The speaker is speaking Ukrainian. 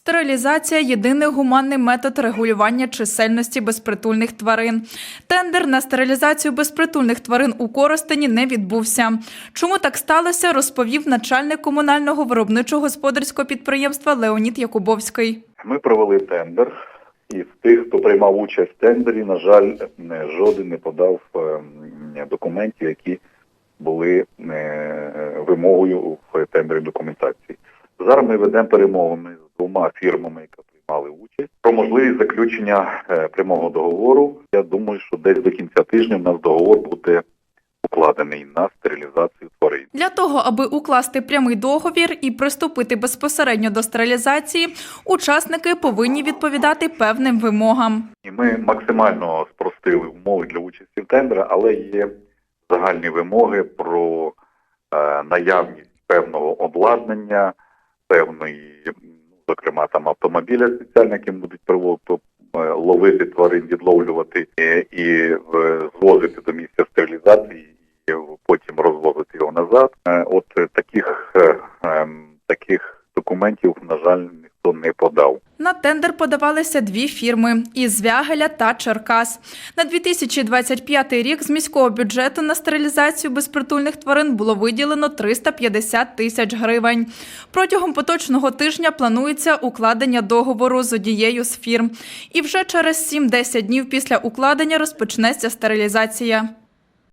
Стерилізація єдиний гуманний метод регулювання чисельності безпритульних тварин. Тендер на стерилізацію безпритульних тварин у Коростені не відбувся. Чому так сталося, розповів начальник комунального виробничого господарського підприємства Леонід Якубовський. Ми провели тендер, і з тих, хто приймав участь в тендері, на жаль, жоден не подав ем, документів, які були е, вимогою в тендері документації. Зараз ми ведемо перемовини двома фірмами, які приймали участь, про можливість заключення е, прямого договору. Я думаю, що десь до кінця тижня в нас договор буде укладений на стерилізацію тварин. Для того, аби укласти прямий договір і приступити безпосередньо до стерилізації, учасники повинні відповідати певним вимогам. І ми максимально спростили умови для участі в тендері, але є загальні вимоги про е, наявність певного обладнання, певної, зокрема, там автомобіля спеціальні, які будуть приво- е, ловити тварин, відловлювати е, і е, звозити до місця стерилізації, і потім розвозити його назад. От таких, ем, таких документів, на жаль, ніхто не подав. На тендер подавалися дві фірми із Звягеля та Черкас. На 2025 рік з міського бюджету на стерилізацію безпритульних тварин було виділено 350 тисяч гривень. Протягом поточного тижня планується укладення договору з однією з фірм. І вже через 7-10 днів після укладення розпочнеться стерилізація.